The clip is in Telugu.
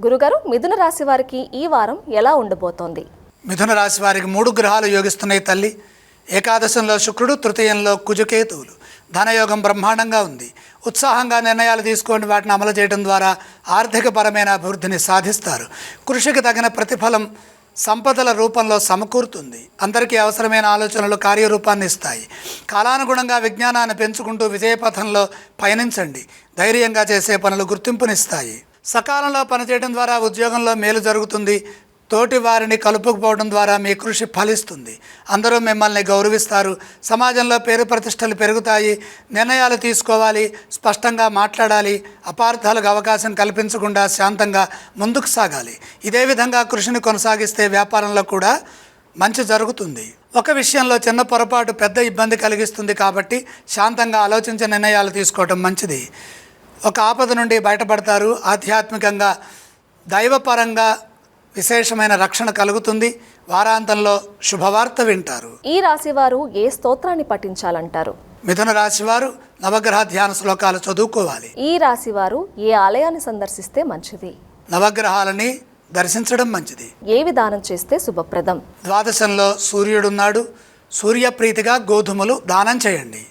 గురుగారు మిథున రాశి వారికి ఈ వారం ఎలా ఉండబోతోంది? మిథున రాశి వారికి మూడు గ్రహాలు యోగిస్తున్నాయి తల్లి. ఏకాదశంలో శుక్రుడు తృతీయంలో కుజకేతువులు. ధనయోగం బ్రహ్మాండంగా ఉంది. ఉత్సాహంగా నిర్ణయాలు తీసుకొని వాటిని అమలు చేయడం ద్వారా ఆర్థికపరమైన అభివృద్ధిని సాధిస్తారు. కృషికి తగిన ప్రతిఫలం సంపదల రూపంలో సమకూరుతుంది. అందరికీ అవసరమైన ఆలోచనలు కార్యరూపాన్ని ఇస్తాయి. కాలానుగుణంగా విజ్ఞానాన్ని పెంచుకుంటూ విజయపథంలో పయనించండి. ధైర్యంగా చేసే పనులు గుర్తింపునిస్తాయి. సకాలంలో పనిచేయడం ద్వారా ఉద్యోగంలో మేలు జరుగుతుంది. తోటి వారిని కలుపుకుపోవడం ద్వారా మీ కృషి ఫలిస్తుంది. అందరూ మిమ్మల్ని గౌరవిస్తారు. సమాజంలో పేరు ప్రతిష్టలు పెరుగుతాయి. నిర్ణయాలు తీసుకోవాలి. స్పష్టంగా మాట్లాడాలి. అపార్థాలకు అవకాశం కల్పించకుండా శాంతంగా ముందుకు సాగాలి. ఇదే విధంగా కృషిని కొనసాగిస్తే వ్యాపారంలో కూడా మంచి జరుగుతుంది. ఒక విషయంలో చిన్న పొరపాటు పెద్ద ఇబ్బంది కలిగిస్తుంది కాబట్టి శాంతంగా ఆలోచించే నిర్ణయాలు తీసుకోవటం మంచిది. ఒక ఆపద నుండి బయటపడతారు. ఆధ్యాత్మికంగా దైవపరంగా విశేషమైన రక్షణ కలుగుతుంది. వారాంతంలో శుభవార్త వింటారు. ఈ రాశి వారు ఏ స్తోత్రాన్ని పఠించాలంటారు? మిథున రాశి వారు నవగ్రహ ధ్యాన శ్లోకాలు చదువుకోవాలి. ఈ రాశి వారు ఏ ఆలయాన్ని సందర్శిస్తే మంచిది? నవగ్రహాలని దర్శించడం మంచిది. ఏ విధానం చేస్తే శుభప్రదం? ద్వాదశంలో సూర్యుడున్నాడు. సూర్యప్రీతిగా గోధుమలు దానం చేయండి.